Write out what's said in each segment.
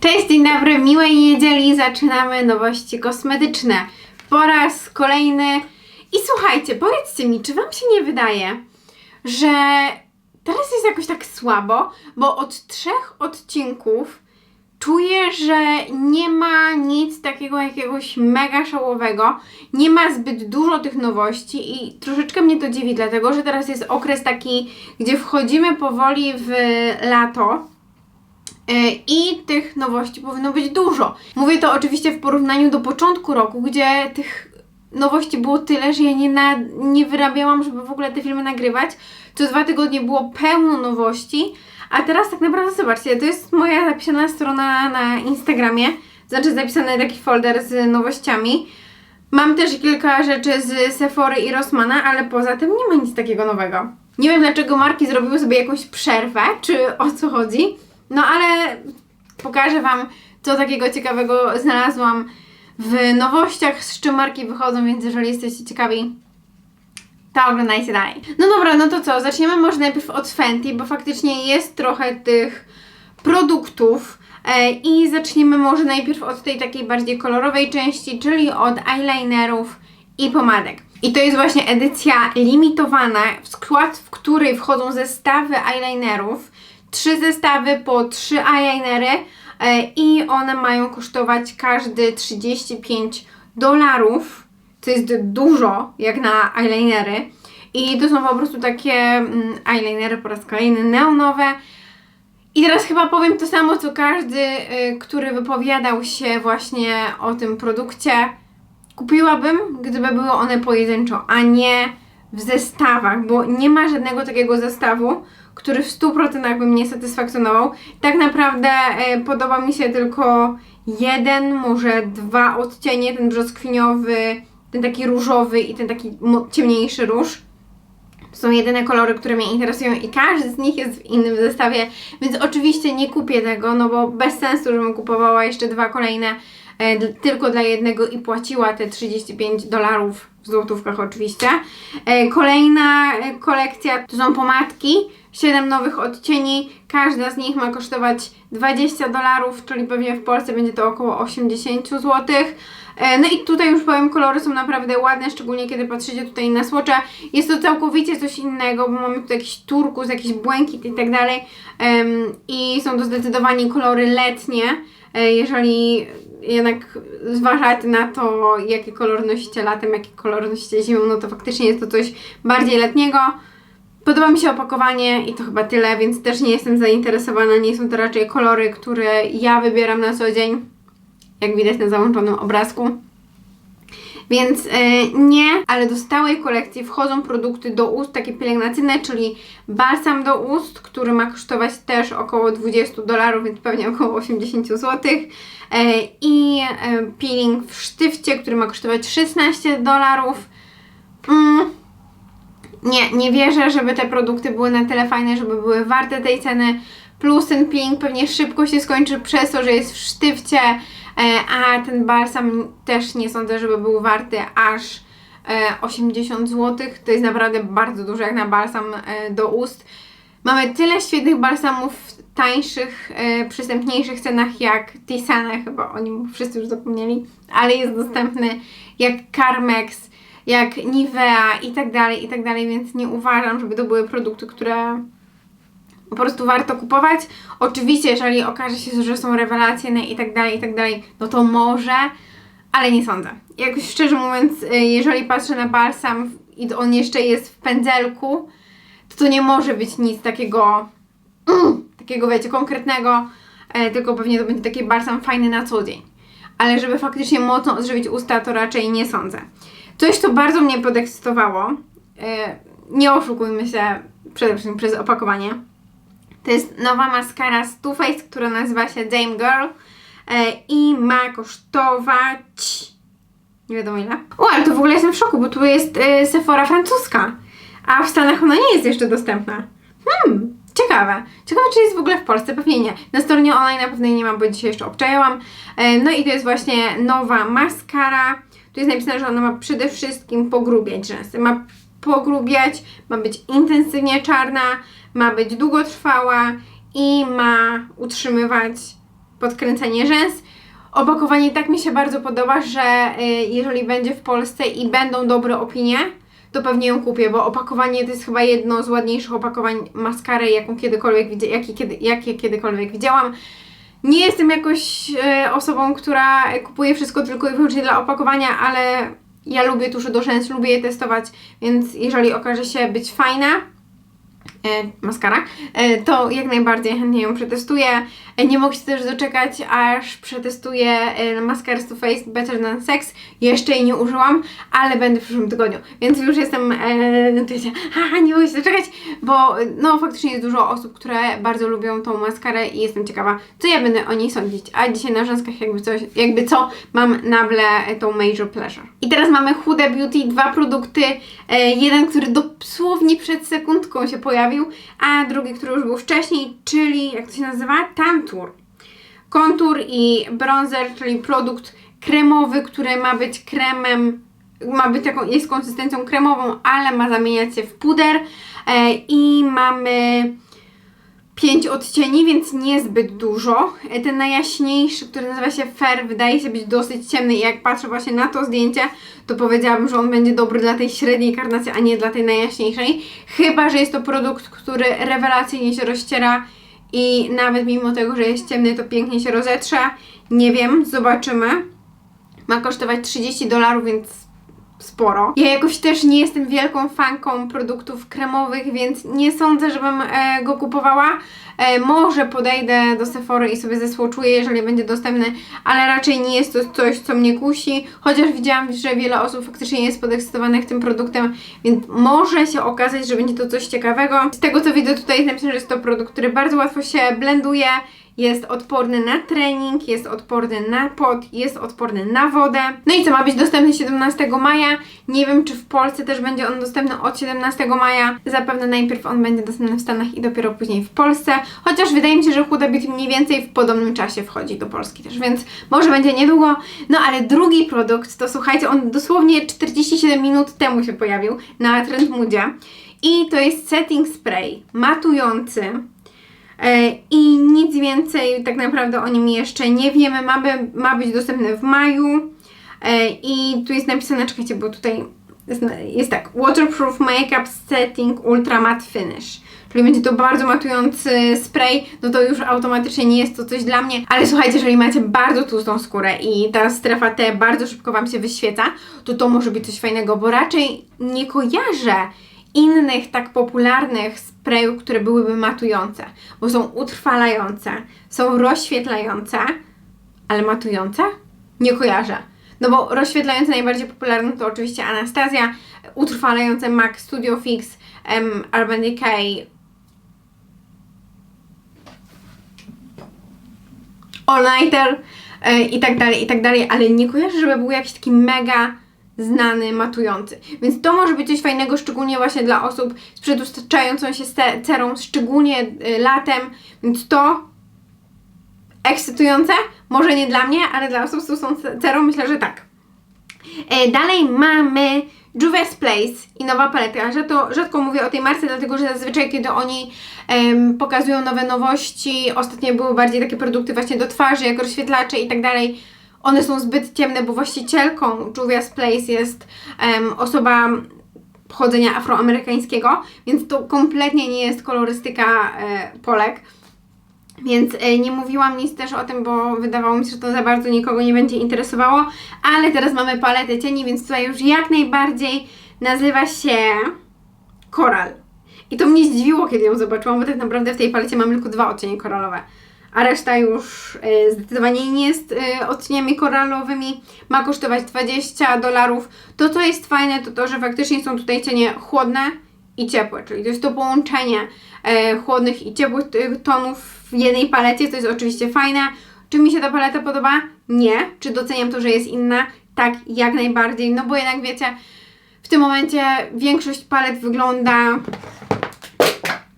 Cześć, dzień dobry, miłej niedzieli. Zaczynamy nowości kosmetyczne. Po raz kolejny. I słuchajcie, powiedzcie mi, czy Wam się nie wydaje, że teraz jest jakoś tak słabo, bo od trzech odcinków czuję, że nie ma nic takiego jakiegoś mega szałowego, nie ma zbyt dużo tych nowości i troszeczkę mnie to dziwi, dlatego że teraz jest okres taki, gdzie wchodzimy powoli w lato. E, I tych nowości powinno być dużo. Mówię to oczywiście w porównaniu do początku roku, gdzie tych nowości było tyle, że ja nie, na, nie wyrabiałam, żeby w ogóle te filmy nagrywać. Co dwa tygodnie było pełno nowości, a teraz tak naprawdę zobaczcie, to jest moja zapisana strona na Instagramie, znaczy zapisany taki folder z nowościami. Mam też kilka rzeczy z Sephory i Rossmana, ale poza tym nie ma nic takiego nowego. Nie wiem dlaczego marki zrobiły sobie jakąś przerwę, czy o co chodzi, no ale pokażę Wam, co takiego ciekawego znalazłam w nowościach, z czym marki wychodzą, więc jeżeli jesteście ciekawi, to oglądajcie dalej. No dobra, no to co? Zaczniemy może najpierw od Fenty, bo faktycznie jest trochę tych produktów. E, I zaczniemy może najpierw od tej takiej bardziej kolorowej części, czyli od eyelinerów i pomadek. I to jest właśnie edycja limitowana, w skład w której wchodzą zestawy eyelinerów. Trzy zestawy po trzy eyelinery e, i one mają kosztować każdy 35 dolarów co jest dużo, jak na eyelinery. I to są po prostu takie mm, eyelinery po raz kolejny neonowe. I teraz chyba powiem to samo, co każdy, y, który wypowiadał się właśnie o tym produkcie. Kupiłabym, gdyby były one pojedynczo, a nie w zestawach, bo nie ma żadnego takiego zestawu, który w 100% by mnie satysfakcjonował. Tak naprawdę y, podoba mi się tylko jeden, może dwa odcienie, ten brzoskwiniowy, ten taki różowy i ten taki ciemniejszy róż. To są jedyne kolory, które mnie interesują i każdy z nich jest w innym zestawie, więc oczywiście nie kupię tego, no bo bez sensu, żebym kupowała jeszcze dwa kolejne e, tylko dla jednego i płaciła te 35 dolarów w złotówkach oczywiście. E, kolejna e, kolekcja to są pomadki, 7 nowych odcieni, każda z nich ma kosztować 20 dolarów, czyli pewnie w Polsce będzie to około 80 złotych. E, No i tutaj już powiem, kolory są naprawdę ładne, szczególnie kiedy patrzycie tutaj na słocze. Jest to całkowicie coś innego, bo mamy tutaj jakiś turkus, jakiś błękit i tak dalej. I są to zdecydowanie kolory letnie, e, jeżeli jednak zważać na to, jakie kolor nosicie latem, jakie kolor nosicie zimą, no to faktycznie jest to coś bardziej letniego. Podoba mi się opakowanie i to chyba tyle, więc też nie jestem zainteresowana. Nie są to raczej kolory, które ja wybieram na co dzień jak widać na załączonym obrazku. Więc e, nie, ale do stałej kolekcji wchodzą produkty do ust, takie pielęgnacyjne, czyli balsam do ust, który ma kosztować też około 20 dolarów, więc pewnie około 80 zł. E, I e, peeling w sztywcie, który ma kosztować 16 dolarów. Mm, nie, nie wierzę, żeby te produkty były na tyle fajne, żeby były warte tej ceny. Plus ten peeling pewnie szybko się skończy przez to, że jest w sztywcie, a ten balsam też nie sądzę, żeby był warty aż e, 80 zł. To jest naprawdę bardzo dużo jak na balsam e, do ust. Mamy tyle świetnych balsamów w tańszych, e, przystępniejszych cenach jak Tisane, chyba o nim wszyscy już zapomnieli, ale jest dostępny jak Carmex, jak Nivea i tak dalej, i tak dalej, więc nie uważam, żeby to były produkty, które po prostu warto kupować. Oczywiście, jeżeli okaże się, że są rewelacyjne i tak dalej, i tak dalej, no to może, ale nie sądzę. Jakoś szczerze mówiąc, y, jeżeli patrzę na balsam i on jeszcze jest w pędzelku, to to nie może być nic takiego, mm, takiego wiecie, konkretnego, e, tylko pewnie to będzie taki balsam fajny na co dzień. Ale żeby faktycznie mocno odżywić usta, to raczej nie sądzę. Coś, co bardzo mnie podekscytowało, e, nie oszukujmy się przede wszystkim przez opakowanie, to jest nowa maskara z Too Faced, która nazywa się Dame Girl e, i ma kosztować nie wiadomo ile. O, ale to w ogóle jestem w szoku, bo tu jest e, Sephora francuska, a w Stanach ona nie jest jeszcze dostępna. Hmm, ciekawe. Ciekawe, czy jest w ogóle w Polsce? Pewnie nie. Na stronie online na pewno nie ma, bo dzisiaj jeszcze obczajałam. E, no i to jest właśnie nowa maskara. Tu jest napisane, że ona ma przede wszystkim pogrubiać rzęsy. Ma pogrubiać, ma być intensywnie czarna, ma być długotrwała i ma utrzymywać podkręcenie rzęs. Opakowanie tak mi się bardzo podoba, że y, jeżeli będzie w Polsce i będą dobre opinie, to pewnie ją kupię, bo opakowanie to jest chyba jedno z ładniejszych opakowań maskary, jaką kiedykolwiek widzi, kiedy, jakie kiedykolwiek widziałam. Nie jestem jakoś e, osobą, która kupuje wszystko tylko i wyłącznie dla opakowania, ale ja lubię tusze do rzęs, lubię je testować, więc jeżeli okaże się być fajna, maskara, e, to jak najbardziej chętnie ją przetestuję. E, nie mogę się też doczekać, aż przetestuję e, maskarę to Face Better Than Sex. Jeszcze jej nie użyłam, ale będę w przyszłym tygodniu, więc już jestem, e, to wiecie, haha, nie mogę się doczekać, bo e, no faktycznie jest dużo osób, które bardzo lubią tą maskarę i jestem ciekawa, co ja będę o niej sądzić. A dzisiaj na rzęskach jakby coś, jakby co, mam nagle e, tą Major Pleasure. I teraz mamy Huda Beauty, dwa produkty, e, jeden, który dosłownie przed sekundką się pojawił, a drugi, który już był wcześniej, czyli jak to się nazywa? Tantur. Kontur i bronzer, czyli produkt kremowy, który ma być kremem, ma być taką, jest konsystencją kremową, ale ma zamieniać się w puder e, i mamy 5 odcieni, więc niezbyt dużo. E, Ten najjaśniejszy, który nazywa się Fair, wydaje się być dosyć ciemny i jak patrzę właśnie na to zdjęcie, to powiedziałabym, że on będzie dobry dla tej średniej karnacji, a nie dla tej najjaśniejszej. Chyba, że jest to produkt, który rewelacyjnie się rozciera i nawet mimo tego, że jest ciemny, to pięknie się rozetrze. Nie wiem, zobaczymy. Ma kosztować 30 dolarów, więc sporo. Ja jakoś też nie jestem wielką fanką produktów kremowych, więc nie sądzę, żebym e, go kupowała. E, może podejdę do Sephory i sobie zesłoczuję, jeżeli będzie dostępny, ale raczej nie jest to coś, co mnie kusi. Chociaż widziałam, że wiele osób faktycznie jest podekscytowanych tym produktem, więc może się okazać, że będzie to coś ciekawego. Z tego co widzę tutaj jest że jest to produkt, który bardzo łatwo się blenduje. Jest odporny na trening, jest odporny na pot, jest odporny na wodę. No i co ma być dostępny 17 maja? Nie wiem, czy w Polsce też będzie on dostępny od 17 maja. Zapewne najpierw on będzie dostępny w Stanach i dopiero później w Polsce. Chociaż wydaje mi się, że Huda Beauty mniej więcej w podobnym czasie wchodzi do Polski też, więc może będzie niedługo. No ale drugi produkt to słuchajcie, on dosłownie 47 minut temu się pojawił na Trendmoodzie. I to jest setting spray matujący. E, I nic więcej tak naprawdę o nim jeszcze nie wiemy. Ma, by, ma być dostępny w maju. E, I tu jest napisane, czekajcie, bo tutaj jest, jest tak: Waterproof Makeup Setting Ultra Matte Finish. Czyli będzie to bardzo matujący spray, no to już automatycznie nie jest to coś dla mnie. Ale słuchajcie, jeżeli macie bardzo tłustą skórę i ta strefa T bardzo szybko Wam się wyświeca, to to może być coś fajnego, bo raczej nie kojarzę innych tak popularnych sprayów, które byłyby matujące, bo są utrwalające, są rozświetlające, ale matujące? Nie kojarzę. No bo rozświetlające najbardziej popularne to oczywiście Anastazja, utrwalające MAC Studio Fix, um, Urban Decay, All Nighter e, i tak dalej, i tak dalej, ale nie kojarzę, żeby był jakiś taki mega znany, matujący. Więc to może być coś fajnego, szczególnie właśnie dla osób z przedłużającą się cerą, szczególnie y, latem, więc to ekscytujące, może nie dla mnie, ale dla osób z tłustą cerą myślę, że tak. E, dalej mamy Juvia's Place i nowa paletka. Rzadko, rzadko mówię o tej marce, dlatego że zazwyczaj kiedy oni em, pokazują nowe nowości, ostatnio były bardziej takie produkty właśnie do twarzy, jak rozświetlacze i tak dalej, one są zbyt ciemne, bo właścicielką Juvia's Place jest em, osoba pochodzenia afroamerykańskiego, więc to kompletnie nie jest kolorystyka e, Polek. Więc e, nie mówiłam nic też o tym, bo wydawało mi się, że to za bardzo nikogo nie będzie interesowało. Ale teraz mamy paletę cieni, więc tutaj już jak najbardziej nazywa się Koral. I to mnie zdziwiło, kiedy ją zobaczyłam, bo tak naprawdę w tej palecie mamy tylko dwa odcienie koralowe. A reszta już e, zdecydowanie nie jest e, odcieniami koralowymi. Ma kosztować 20 dolarów. To, co jest fajne, to to, że faktycznie są tutaj cienie chłodne i ciepłe, czyli to jest to połączenie e, chłodnych i ciepłych tych tonów w jednej palecie, to jest oczywiście fajne. Czy mi się ta paleta podoba? Nie. Czy doceniam to, że jest inna? Tak, jak najbardziej, no bo jednak wiecie, w tym momencie większość palet wygląda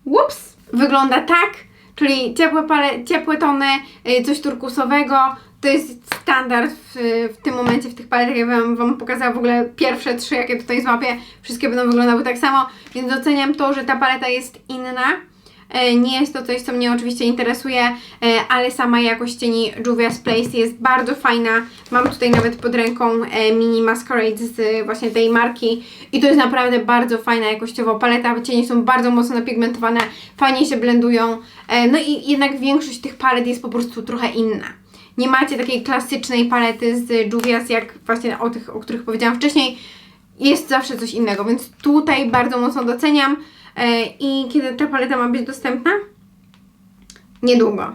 Ups! Wygląda tak, czyli ciepłe, pale, ciepłe tony, y, coś turkusowego. To jest standard w, w tym momencie w tych paletach. Ja wam, wam pokazała w ogóle pierwsze trzy, jakie tutaj złapię. Wszystkie będą wyglądały tak samo, więc doceniam to, że ta paleta jest inna. E, Nie jest to coś, co mnie oczywiście interesuje, e, ale sama jakość cieni Juvia's Place jest bardzo fajna. Mam tutaj nawet pod ręką e, mini masquerade z właśnie tej marki i to jest naprawdę bardzo fajna jakościowo paleta. Cienie są bardzo mocno napigmentowane, fajnie się blendują. No i jednak większość tych palet jest po prostu trochę inna. Nie macie takiej klasycznej palety z Juvia's, jak właśnie o tych, o których powiedziałam wcześniej. Jest zawsze coś innego, więc tutaj bardzo mocno doceniam. E, I kiedy ta paleta ma być dostępna? Niedługo.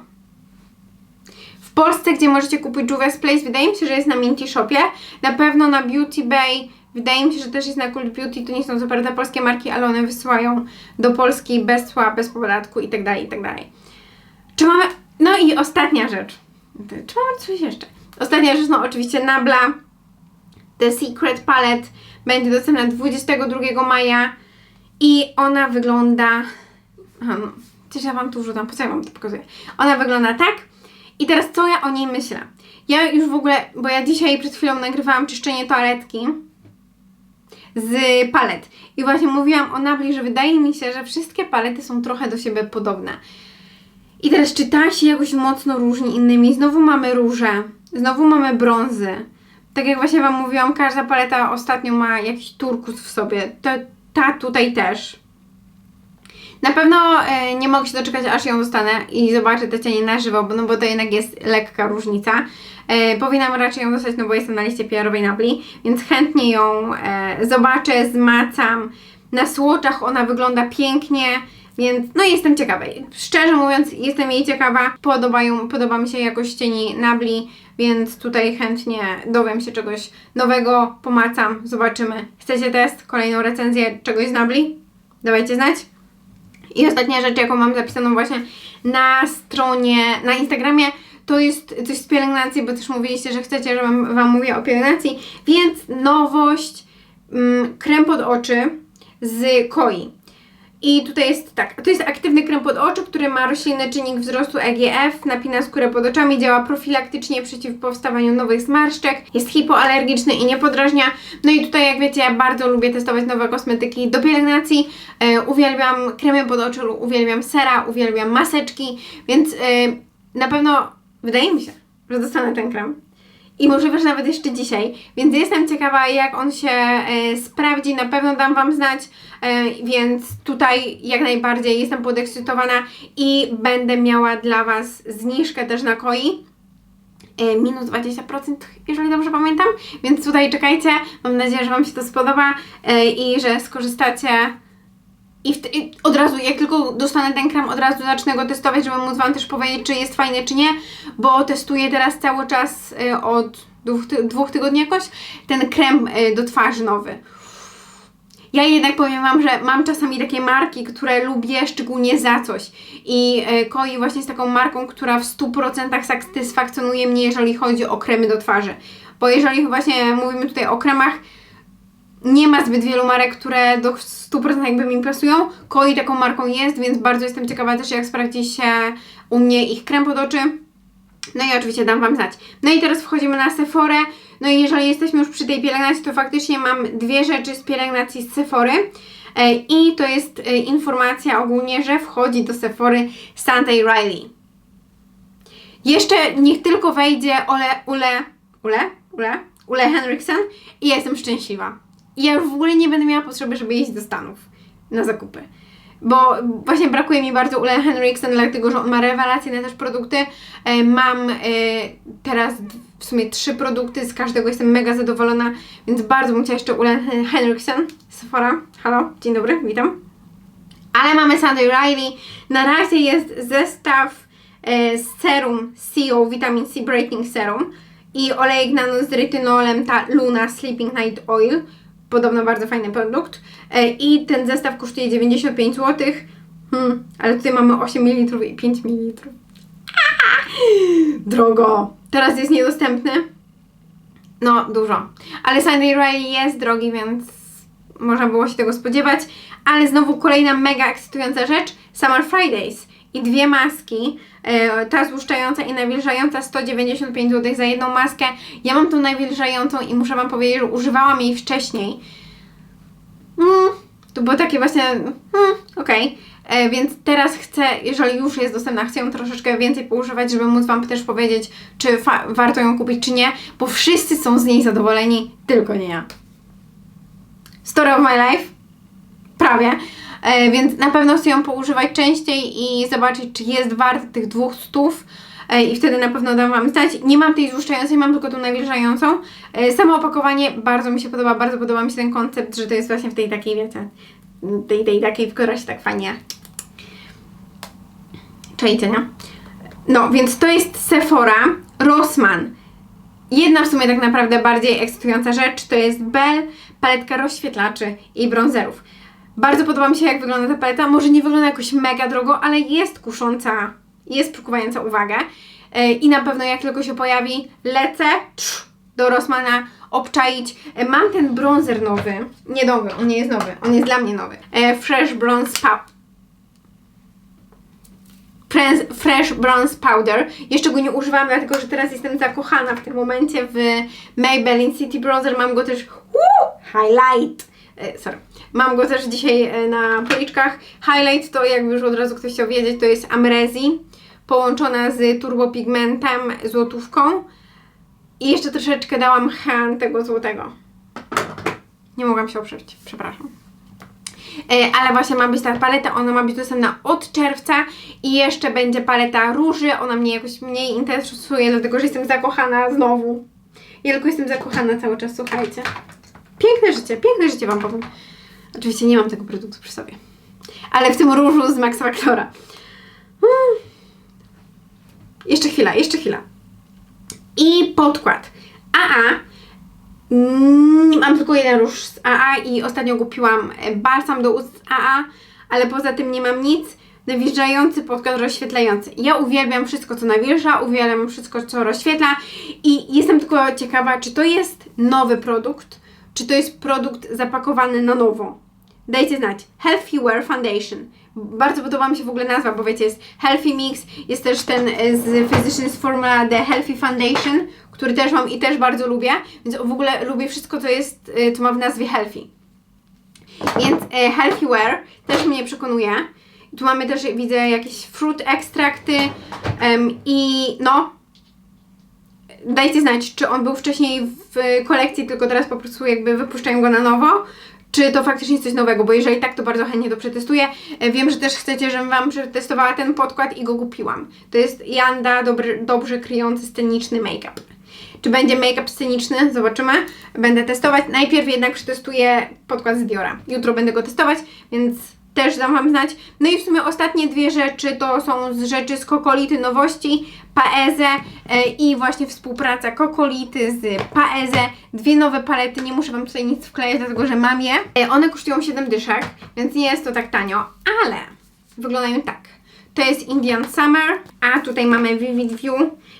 W Polsce, gdzie możecie kupić Juvia's Place, wydaje mi się, że jest na Minty Shopie. Na pewno na Beauty Bay. Wydaje mi się, że też jest na Cult Beauty. To nie są co prawda polskie marki, ale one wysyłają do Polski bez cła, bez podatku i tak dalej, i tak. Czy mamy... No i ostatnia rzecz. Czy mamy coś jeszcze? Ostatnia rzecz, no oczywiście Nabla. The Secret Palette będzie dostępna 22 maja i ona wygląda... Aha, no. Przecież ja Wam tu wrzucam, po co ja Wam to pokazuję? Ona wygląda tak. I teraz co ja o niej myślę? Ja już w ogóle, bo ja dzisiaj przed chwilą nagrywałam czyszczenie toaletki z palet. I właśnie mówiłam o Nabli, że wydaje mi się, że wszystkie palety są trochę do siebie podobne. I teraz czy ta się jakoś mocno różni innymi? Znowu mamy róże, znowu mamy brązy. Tak jak właśnie Wam mówiłam, każda paleta ostatnio ma jakiś turkus w sobie. To, ta tutaj też. Na pewno e, nie mogę się doczekać, aż ją dostanę i zobaczę te cienie na żywo, bo, no bo to jednak jest lekka różnica. E, powinnam raczej ją dostać, no bo jestem na liście PR-owej Nabli, więc chętnie ją e, zobaczę, zmacam. Na słoczach ona wygląda pięknie, więc no jestem ciekawa. Szczerze mówiąc, jestem jej ciekawa. Podobają, podoba mi się jakość cieni Nabli, więc tutaj chętnie dowiem się czegoś nowego, pomacam, zobaczymy. Chcecie test, kolejną recenzję czegoś z Nabli? Dawajcie znać. I ostatnia rzecz, jaką mam zapisaną właśnie na stronie, na Instagramie, to jest coś z pielęgnacji, bo też mówiliście, że chcecie, żebym Wam mówiła o pielęgnacji, więc nowość, mm, krem pod oczy z Koi. I tutaj jest tak, to jest aktywny krem pod oczy, który ma roślinny czynnik wzrostu EGF, napina skórę pod oczami, działa profilaktycznie przeciw powstawaniu nowych zmarszczek, jest hipoalergiczny i nie podrażnia. No i tutaj jak wiecie, ja bardzo lubię testować nowe kosmetyki do pielęgnacji. E, uwielbiam kremy pod oczy, uwielbiam sera, uwielbiam maseczki, więc e, na pewno wydaje mi się, że dostanę ten krem. I możliwe, że nawet jeszcze dzisiaj. Więc jestem ciekawa, jak on się e, sprawdzi. Na pewno dam Wam znać. E, więc tutaj jak najbardziej jestem podekscytowana i będę miała dla Was zniżkę też na koi. E, minus 20%, jeżeli dobrze pamiętam. Więc tutaj czekajcie. Mam nadzieję, że Wam się to spodoba i że skorzystacie. I, w, I od razu, jak tylko dostanę ten krem, od razu zacznę go testować, żeby móc Wam też powiedzieć, czy jest fajny, czy nie, bo testuję teraz cały czas y, od dwóch, ty, dwóch tygodni jakoś ten krem y, do twarzy nowy. Ja jednak powiem Wam, że mam czasami takie marki, które lubię szczególnie za coś. I y, Koi właśnie jest taką marką, która w 100% satysfakcjonuje mnie, jeżeli chodzi o kremy do twarzy. Bo jeżeli właśnie mówimy tutaj o kremach, nie ma zbyt wielu marek, które do 100% jakby mi pasują. Koi taką marką jest, więc bardzo jestem ciekawa też jak sprawdzi się u mnie ich krem pod oczy. No i oczywiście dam Wam znać. No i teraz wchodzimy na Sephorę. No i jeżeli jesteśmy już przy tej pielęgnacji, to faktycznie mam dwie rzeczy z pielęgnacji z Sephory. E, I to jest e, informacja ogólnie, że wchodzi do Sephory Sunday Riley. Jeszcze niech tylko wejdzie Ole, Ule, Ule, Ule, Ule Henriksen i jestem szczęśliwa. I ja już w ogóle nie będę miała potrzeby, żeby jeździć do Stanów na zakupy. Bo właśnie brakuje mi bardzo Ule Henriksen, dlatego że on ma rewelacyjne też produkty. E, mam e, teraz w sumie trzy produkty, z każdego jestem mega zadowolona, więc bardzo bym chciała jeszcze Ule Henriksen. Sephora, halo, dzień dobry, witam. Ale mamy Sunday Riley. Na razie jest zestaw e, z serum CEO Vitamin C Breaking Serum i olejek nano z retynolem, ta Luna Sleeping Night Oil. Podobno bardzo fajny produkt. E, I ten zestaw kosztuje 95 zł. Hmm, ale tutaj mamy 8 ml i 5 ml. Drogo. Teraz jest niedostępny. No, dużo. Ale Sunday Riley jest drogi, więc można było się tego spodziewać. Ale znowu kolejna mega ekscytująca rzecz. Summer Fridays. I dwie maski. E, ta złuszczająca i nawilżająca 195 zł za jedną maskę. Ja mam tą nawilżającą i muszę Wam powiedzieć, że używałam jej wcześniej. Mm, to było takie właśnie, mm, okej. E, więc teraz chcę, jeżeli już jest dostępna, chcę ją troszeczkę więcej poużywać, żeby móc Wam też powiedzieć, czy warto ją kupić, czy nie, bo wszyscy są z niej zadowoleni, tylko nie ja. Story of my life? Prawie. E, więc na pewno chcę ją poużywać częściej i zobaczyć, czy jest wart tych dwóch stów. E, I wtedy na pewno dam Wam znać. Nie mam tej złuszczającej, mam tylko tą nawilżającą. E, samo opakowanie bardzo mi się podoba, bardzo podoba mi się ten koncept, że to jest właśnie w tej takiej, wiecie, tej, tej takiej, w której się tak fajnie Czajcie, nie? No, więc to jest Sephora Rossmann. Jedna w sumie tak naprawdę bardziej ekscytująca rzecz to jest Bell, paletka rozświetlaczy i bronzerów. Bardzo podoba mi się jak wygląda ta paleta. Może nie wygląda jakoś mega drogo, ale jest kusząca, jest przykuwająca uwagę. Yy, I na pewno jak tylko się pojawi, lecę do Rossmana obczaić. Yy, Mam ten bronzer nowy. Nie nowy, on nie jest nowy, on jest dla mnie nowy. Yy, Fresh Bronze. Fresh, Bronze Powder. Jeszcze go nie używam, dlatego że teraz jestem zakochana w tym momencie w Maybelline City Bronzer. Mam go też. Highlight! E, sorry. Mam go też dzisiaj e, na policzkach. Highlight to, jakby już od razu ktoś chciał wiedzieć, to jest Amrezi połączona z turbopigmentem złotówką. I jeszcze troszeczkę dałam hen tego złotego. Nie mogłam się oprzeć, przepraszam. E, ale właśnie ma być ta paleta, ona ma być dostępna od czerwca i jeszcze będzie paleta róży, ona mnie jakoś mniej interesuje, dlatego że jestem zakochana znowu. Ja tylko jestem zakochana cały czas, słuchajcie. Piękne życie, piękne życie Wam powiem. Oczywiście nie mam tego produktu przy sobie. Ale w tym różu z Max Factora. Mm. Jeszcze chwila, jeszcze chwila. I podkład. AA Mm, Mam tylko jeden róż z AA i ostatnio kupiłam e, balsam do ust z AA, ale poza tym nie mam nic. Nawilżający podkład rozświetlający. Ja uwielbiam wszystko, co nawilża, uwielbiam wszystko, co rozświetla i jestem tylko ciekawa, czy to jest nowy produkt, czy to jest produkt zapakowany na nowo. Dajcie znać. Healthy Wear Foundation. Bardzo podoba mi się w ogóle nazwa, bo wiecie, jest Healthy Mix, jest też ten e, z Physicians Formula The Healthy Foundation, który też mam i też bardzo lubię, więc w ogóle lubię wszystko, co jest, e, co ma w nazwie Healthy. Więc e, Healthy Wear też mnie przekonuje. Tu mamy też, widzę, jakieś fruit ekstrakty em, i no, dajcie znać, czy on był wcześniej w kolekcji, tylko teraz po prostu jakby wypuszczają go na nowo, czy to faktycznie coś nowego, bo jeżeli tak, to bardzo chętnie to przetestuję. E, Wiem, że też chcecie, żebym Wam przetestowała ten podkład i go kupiłam. To jest Janda dobry, dobrze kryjący sceniczny make-up. Czy będzie make-up sceniczny? Zobaczymy. Będę testować. Najpierw jednak przetestuję podkład z Diora. Jutro będę go testować, więc też dam Wam znać. No i w sumie ostatnie dwie rzeczy to są z rzeczy z Kokolity nowości, Paeze e, i właśnie współpraca Kokolity z Paeze. Dwie nowe palety, nie muszę Wam tutaj nic wklejać, dlatego że mam je. E, one kosztują 7 dyszek, więc nie jest to tak tanio, ale wyglądają tak. To jest Indian Summer, a tutaj mamy Vivid View.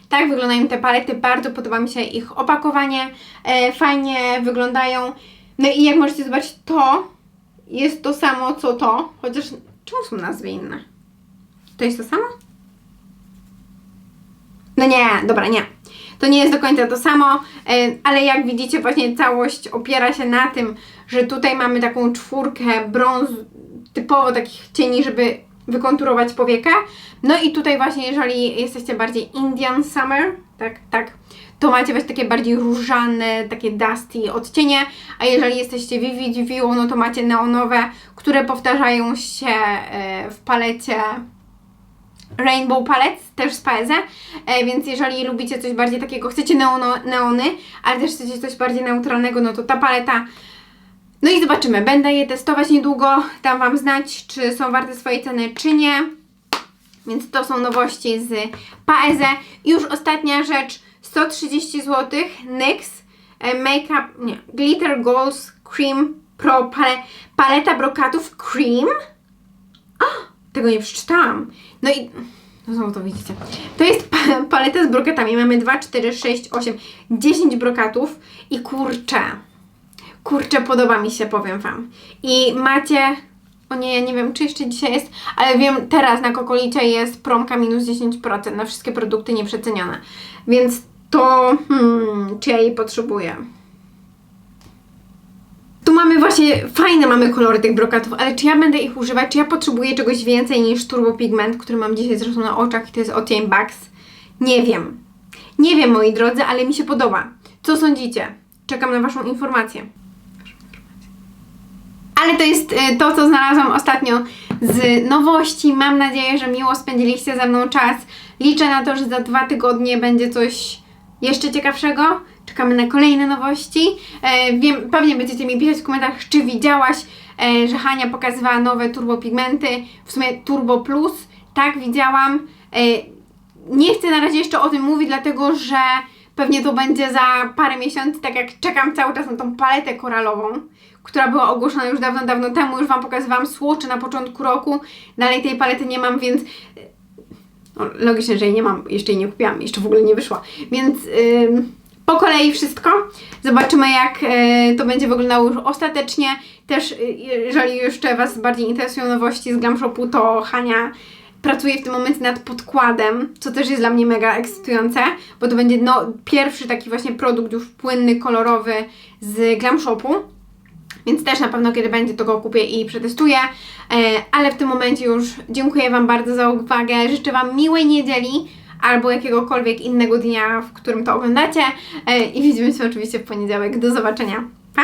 Tak wyglądają te palety, bardzo podoba mi się ich opakowanie, e, fajnie wyglądają. No i jak możecie zobaczyć, to jest to samo co to, chociaż czemu są nazwy inne? To jest to samo? No nie, dobra, nie. To nie jest do końca to samo, e, ale jak widzicie właśnie całość opiera się na tym, że tutaj mamy taką czwórkę brąz, typowo takich cieni, żeby wykonturować powiekę. No i tutaj właśnie, jeżeli jesteście bardziej Indian Summer, tak, tak, to macie właśnie takie bardziej różane, takie dusty odcienie, a jeżeli jesteście Vivid View, no to macie neonowe, które powtarzają się e, w palecie Rainbow Palette, też z Paeze, e, więc jeżeli lubicie coś bardziej takiego, chcecie neono, neony, ale też chcecie coś bardziej neutralnego, no to ta paleta no i zobaczymy. Będę je testować niedługo. Dam Wam znać, czy są warte swojej ceny, czy nie. Więc to są nowości z Paeze. I już ostatnia rzecz. 130 zł. NYX e, Makeup, nie, Glitter Goals Cream Pro pale, Paleta brokatów Cream. O, tego nie przeczytałam. No i no znowu to widzicie. To jest pa paleta z brokatami. Mamy 2, 4, 6, 8, 10 brokatów. I kurczę, Kurczę, podoba mi się, powiem Wam. I macie... O nie, ja nie wiem, czy jeszcze dzisiaj jest, ale wiem, teraz na Kokolicie jest promka minus 10% na wszystkie produkty nieprzecenione. Więc to... Hmm, czy ja jej potrzebuję? Tu mamy właśnie, fajne mamy kolory tych brokatów, ale czy ja będę ich używać, czy ja potrzebuję czegoś więcej niż Turbo Pigment, który mam dzisiaj zresztą na oczach i to jest Otień Bugs? Nie wiem. Nie wiem, moi drodzy, ale mi się podoba. Co sądzicie? Czekam na Waszą informację. Ale to jest y, to, co znalazłam ostatnio z nowości. Mam nadzieję, że miło spędziliście ze mną czas. Liczę na to, że za dwa tygodnie będzie coś jeszcze ciekawszego. Czekamy na kolejne nowości. E, wiem, pewnie będziecie mi pisać w komentarzach, czy widziałaś, e, że Hania pokazywała nowe turbopigmenty, w sumie Turbo Plus. Tak, widziałam. E, nie chcę na razie jeszcze o tym mówić, dlatego że pewnie to będzie za parę miesięcy, tak jak czekam cały czas na tą paletę koralową, która była ogłoszona już dawno, dawno temu. Już Wam pokazywałam słocze na początku roku. Dalej tej palety nie mam, więc no, logicznie, że jej nie mam, jeszcze jej nie kupiłam, jeszcze w ogóle nie wyszła. Więc ym, po kolei wszystko. Zobaczymy, jak y, to będzie wyglądało już ostatecznie. Też, y, jeżeli jeszcze Was bardziej interesują nowości z Glam Shopu, to Hania pracuje w tym momencie nad podkładem, co też jest dla mnie mega ekscytujące, bo to będzie no, pierwszy taki właśnie produkt już płynny, kolorowy z Glam Shopu. Więc też na pewno, kiedy będzie, to go kupię i przetestuję. E, ale w tym momencie już dziękuję Wam bardzo za uwagę. Życzę Wam miłej niedzieli albo jakiegokolwiek innego dnia, w którym to oglądacie. E, I widzimy się oczywiście w poniedziałek. Do zobaczenia. Pa!